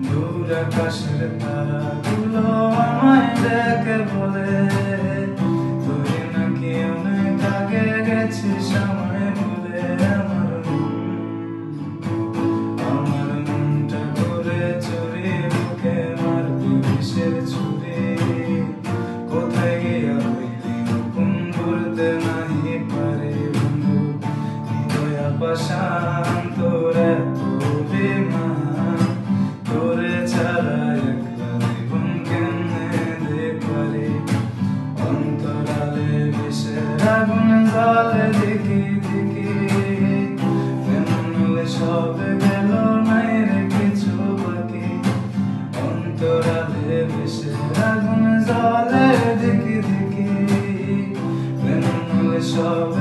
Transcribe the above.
দূর আকাশের তারাগুলো আমায় দেখে বলে, তুই নাকি অনেক আগে গেছিস আমায় বলে আমার আমার মনটা করে চুরি বুকে মারতি বিষের চুরি কোথায় গিয়া হইলি হুকুম করতে নাহি পারে বন্ধু? হৃদয় পাশা সব গেল নাই রে কিছু বাকি। অন্তরালে বেশে আগুন জলে দেখি দেখি। সব